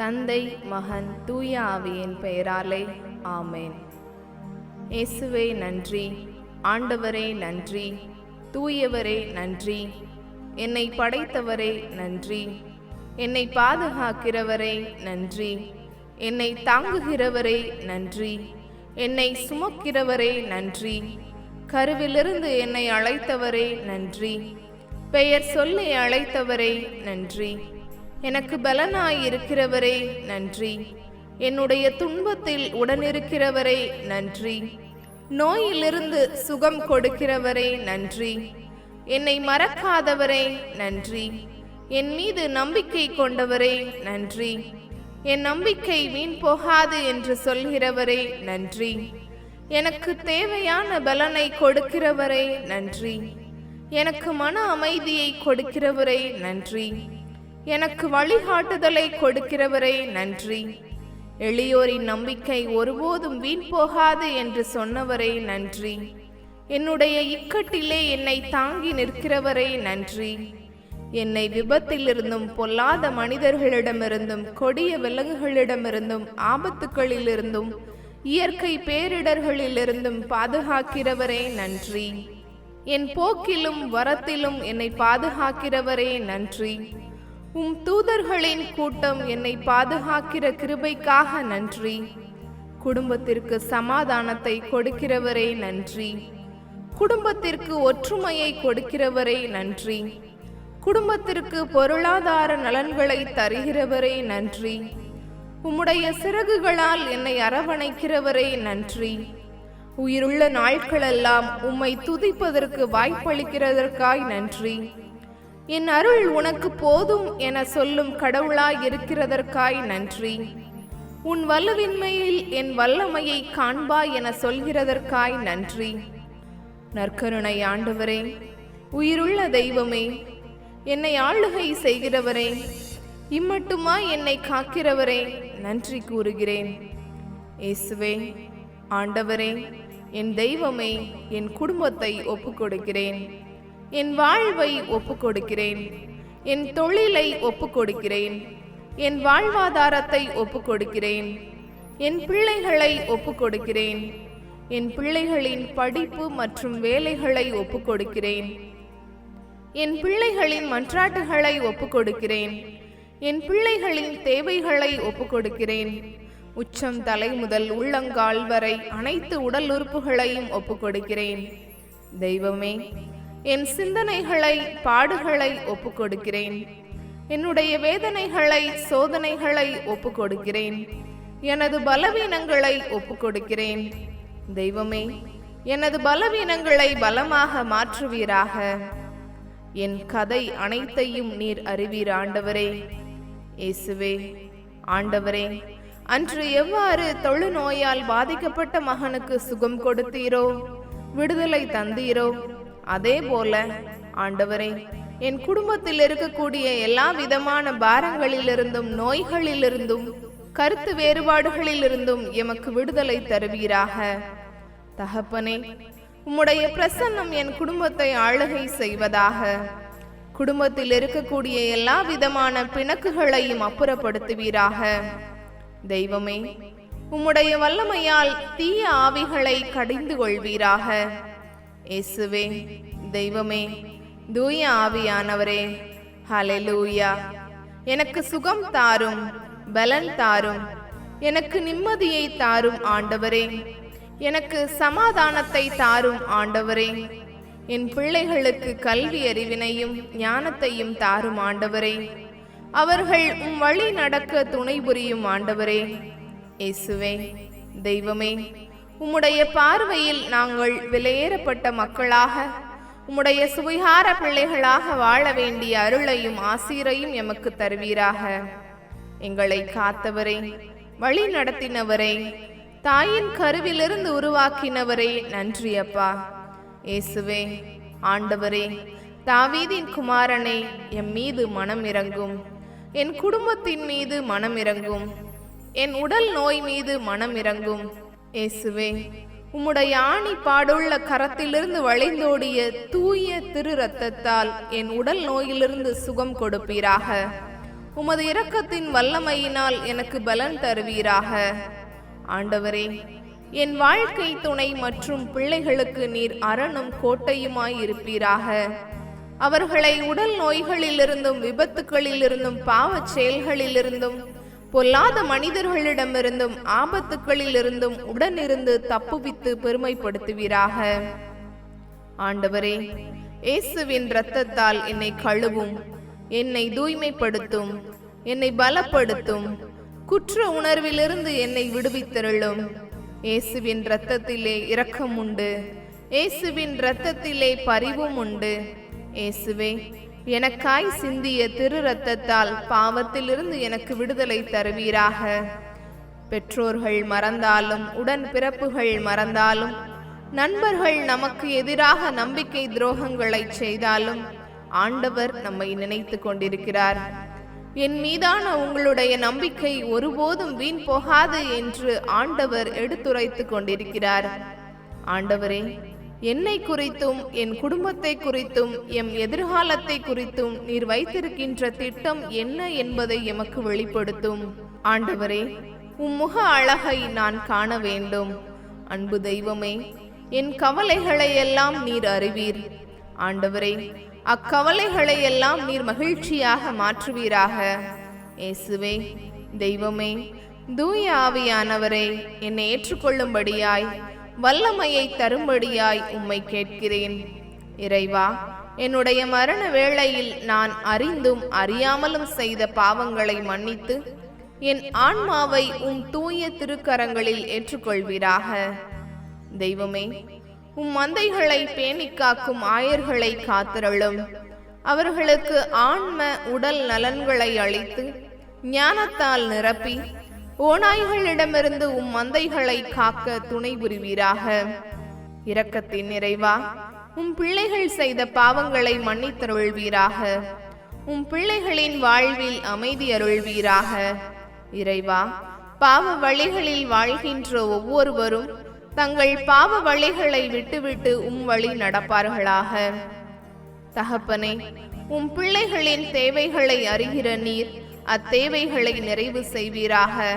தந்தை மகன் தூய ஆவியின் பெயராலே ஆமேன். இயேசுவே நன்றி. ஆண்டவரே நன்றி. தூயவரே நன்றி. என்னை படைத்தவரே நன்றி. என்னை பாதுகாக்கிறவரே நன்றி. என்னை தாங்குகிறவரே நன்றி. என்னை சுமக்கிறவரே நன்றி. கருவிலிருந்து என்னை அழைத்தவரே நன்றி. பெயர் சொல்லி அழைத்தவரே நன்றி. எனக்கு பலனாய் இருக்கிறவரே நன்றி. என்னுடைய துன்பத்தில் உடனிருக்கிறவரே நன்றி. நோயிலிருந்து சுகம் கொடுக்கிறவரே நன்றி. என்னை மறக்காதவரே நன்றி. என் மீது நம்பிக்கை கொண்டவரே நன்றி. என் நம்பிக்கை வீண் போகாது என்று சொல்கிறவரே நன்றி. எனக்கு தேவையான பலனை கொடுக்கிறவரே நன்றி. எனக்கு மன அமைதியை கொடுக்கிறவரே நன்றி. எனக்கு வழிகாட்டுதலை கொடுக்கிறவரே நன்றி. எளியோரின் நம்பிக்கை ஒருபோதும் வீண் போகாது என்று சொன்னவரே நன்றி. என்னுடைய இக்கட்டிலே என்னை தாங்கி நிற்கிறவரே நன்றி. என்னை விபத்திலிருந்தும் பொல்லாத மனிதர்களிடமிருந்தும் கொடிய விலங்குகளிடமிருந்தும் ஆபத்துக்களிலிருந்தும் இயற்கை பேரிடர்களிலிருந்தும் பாதுகாக்கிறவரே நன்றி. என் போக்கிலும் வரத்திலும் என்னை பாதுகாக்கிறவரே நன்றி. உம் தூதர்களின் கூட்டம் என்னை பாதுகாக்கிற கிருபைக்காக நன்றி. குடும்பத்திற்கு சமாதானத்தை கொடுக்கிறவரே நன்றி. குடும்பத்திற்கு ஒற்றுமையை கொடுக்கிறவரே நன்றி. குடும்பத்திற்கு பொருளாதார நலன்களை தருகிறவரே நன்றி. உம்முடைய சிறகுகளால் என்னை அரவணைக்கிறவரே நன்றி. உயிருள்ள நாட்களெல்லாம் உம்மை துதிப்பதற்கு வாய்ப்பளிக்கிறதற்காய் நன்றி. என் அருள் உனக்கு போதும் என சொல்லும் கடவுளாய் இருக்கிறதற்காய் நன்றி. உன் வலுவின்மையில் என் வல்லமையை காண்பாய் என சொல்கிறதற்காய் நன்றி. நற்கருணை ஆண்டவரே உயிருள்ள தெய்வமே என்னை ஆளுகை செய்கிறவரே இம்மட்டுமா என்னை காக்கிறவரே நன்றி கூறுகிறேன். இயேசுவே ஆண்டவரே என் தெய்வமே என் குடும்பத்தை ஒப்புக்கொடுக்கிறேன். என் வாழ்வை ஒப்புக்கொடுக்கிறேன். என் தொழிலை ஒப்புக்கொடுக்கிறேன். என் வாழ்வாதாரத்தை ஒப்புக்கொடுக்கிறேன். என் பிள்ளைகளை ஒப்புக்கொடுக்கிறேன். என் பிள்ளைகளின் படிப்பு மற்றும் வேலைகளை ஒப்புக்கொடுக்கிறேன். என் பிள்ளைகளின் மன்றாட்டுகளை ஒப்புக்கொடுக்கிறேன். என் பிள்ளைகளின் தேவைகளை ஒப்புக்கொடுக்கிறேன். உச்சம் தலை முதல் உள்ளங்கால் வரை அனைத்து உடல் உறுப்புகளையும் ஒப்புக்கொடுக்கிறேன். தெய்வமே என் சிந்தனைகளை பாடுகளை ஒப்புக்கொடுக்கிறேன். என்னுடைய வேதனைகளை சோதனைகளை ஒப்புக்கொடுக்கிறேன். எனது பலவீனங்களை ஒப்புக்கொடுக்கிறேன். தெய்வமே எனது பலவீனங்களை பலமாக மாற்றுவீராக. என் கதை அனைத்தையும் நீர் அறிவீர் ஆண்டவரே. இயேசுவே ஆண்டவரே அன்று எவ்வாறு தொழுநோயால் பாதிக்கப்பட்ட மகனுக்கு சுகம் கொடுத்தீரோ விடுதலை தந்தீரோ அதே போல ஆண்டவரே என் குடும்பத்தில் இருக்கக்கூடிய எல்லா விதமான பாரங்களிலிருந்தும் நோய்களிலிருந்தும் கருத்து வேறுபாடுகளிலிருந்தும் எமக்கு விடுதலை தருவீராக. தகப்பனே உம்முடைய பிரசன்னம் என் குடும்பத்தை ஆளுகை செய்வதாக. குடும்பத்தில் இருக்கக்கூடிய எல்லா விதமான பிணக்குகளையும் அப்புறப்படுத்துவீராக. தெய்வமே உம்முடைய வல்லமையால் தீய ஆவிகளை கடிந்து கொள்வீராக. இயேசுவே தெய்வமே தூய ஆவியானவரே ஹலெலூயா எனக்கு சுகம் தாரும் பலன் தாரும் எனக்கு நிம்மதியை தாரும் ஆண்டவரே. எனக்கு சமாதானத்தை தாரும் ஆண்டவரே. என் பிள்ளைகளுக்கு கல்வி அறிவினையும் ஞானத்தையும் தாரும் ஆண்டவரே. அவர்கள் உம் வழி நடக்க துணை புரியும் ஆண்டவரே. இயேசுவே தெய்வமே உம்முடைய பார்வையில் நாங்கள் விலையேறப்பட்ட மக்களாக உம்முடைய சுவிகார பிள்ளைகளாக வாழ வேண்டிய அருளையும் ஆசீரையும் எமக்கு தருவீராக. எங்களை காத்தவரே வழி நடத்தினவரே தாயின் கருவிலிருந்து உருவாக்கினவரே நன்றி அப்பா. இயேசுவே ஆண்டவரே தாவீதின் குமாரனே எம் மீது மனம் இறங்கும். என் குடும்பத்தின் மீது மனம் இறங்கும். என் உடல் நோய் மீது மனம் இறங்கும். இயேசுவே உம்முடைய ஆணி பாடுள்ள கரத்திலிருந்து வளைந்தோடிய தூய திரு ரத்தத்தால் என் உடல் நோயிலிருந்து சுகம் கொடுப்பீராக. உமது இரக்கத்தின் வல்லமையினால் எனக்கு பலன் தருவீராக. ஆண்டவரே என் வாழ்க்கை துணை மற்றும் பிள்ளைகளுக்கு நீர் அரணும் கோட்டையுமாய் இருப்பீராக அவர்களை உடல் நோய்களிலிருந்தும் விபத்துகளிலிருந்தும் பாவச் செயல்களிலிருந்தும் பொல்லாத மனிதர்களிடமிருந்தும் ஆபத்துக்களிலிருந்தும் உடனிருந்து தப்புவித்து பெருமைப்படுத்துவீராக. ஆண்டவரே இயேசுவின் இரத்தத்தால் என்னை கழுவும் என்னை தூய்மைப்படுத்தும் என்னை பலப்படுத்தும் குற்ற உணர்விலிருந்து என்னை விடுவித்தருளும். இயேசுவின் இரத்தத்திலே இரக்கம் உண்டு இயேசுவின் இரத்தத்திலே பரிவும் உண்டு இயேசுவே எனக்காய் சிந்திய திரு ரத்தத்தால் பாவத்திலிருந்து எனக்கு விடுதலை தருவீராக. பெற்றோர்கள் மறந்தாலும் உடன் பிறப்புகள் மறந்தாலும் நண்பர்கள் நமக்கு எதிராக நம்பிக்கை துரோகங்களை செய்தாலும் ஆண்டவர் நம்மை நினைத்து கொண்டிருக்கிறார். என் மீதான உங்களுடைய நம்பிக்கை ஒருபோதும் வீண் போகாது என்று ஆண்டவர் எடுத்துரைத்து கொண்டிருக்கிறார். ஆண்டவரே என்னை குறித்தும் என் குடும்பத்தை குறித்தும் எம் எதிர்காலத்தை குறித்தும் நீர் வைத்திருக்கின்ற திட்டம் என்ன என்பதை எமக்கு வெளிப்படுத்தும். ஆண்டவரே உம் முக அழகை நான் காண வேண்டும். அன்பு தெய்வமே என் கவலைகளை எல்லாம் நீர் அறிவீர். ஆண்டவரே அக்கவலைகளை எல்லாம் நீர் மகிழ்ச்சியாக மாற்றுவீராக. இயேசுவே தெய்வமே தூய ஆவியானவரே என்னை ஏற்றுக்கொள்ளும்படியாய் வல்லமையை தரும்படியாய் உம்மை கேட்கிறேன். இறைவா என்னுடைய மரண வேளையில் நான் அறிந்தும் அறியாமலும் செய்த பாவங்களை மன்னித்து என் ஆன்மாவை உம் தூய திருக்கரங்களில் ஏற்றுக்கொள்வீராக. தெய்வமே உம் மந்தைகளை பேணிக்காக்கும் ஆயர்களை காத்திரளும். அவர்களுக்கு ஆன்ம உடல் நலன்களை அளித்து ஞானத்தால் நிரப்பி ஓநாய்களிடமிருந்து உம் மந்தைகளை காக்க துணை புரிவீராக. இரக்கத்தின் நிறைவா உம் பிள்ளைகள் செய்த பாவங்களை மன்னித்தருள்வீராக. உம் பிள்ளைகளின் வாழ்வில் அமைதி அருள்வீராக. இறைவா பாவ வழிகளில் வாழ்கின்ற ஒவ்வொருவரும் தங்கள் பாவ வழிகளை விட்டுவிட்டு உம் வழி நடப்பார்களாக. தகப்பனே உம் பிள்ளைகளின் தேவைகளை அறிகிற நீர் அத்தேவைகளை நிறைவு செய்வீராக.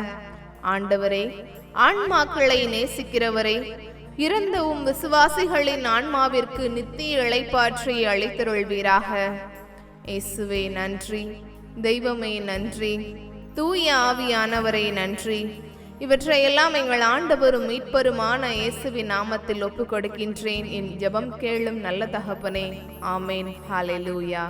ஆண்டவரே ஆன்மாக்களை நேசிக்கிறவரே இறந்த உம் விசுவாசிகளின் ஆன்மாவிற்கு நித்திய இளைப்பாற்றி அழைத்தருள்வீராக இயேசுவே நன்றி. தெய்வமே நன்றி. தூய ஆவியானவரே நன்றி. இவற்றையெல்லாம் எங்கள் ஆண்டவரும் மீட்பருமான இயேசுவின் நாமத்தில் ஒப்புக் கொடுக்கின்றேன் என் ஜெபம் கேளும் நல்ல தகப்பனே. ஆமேன். ஹாலே லூயா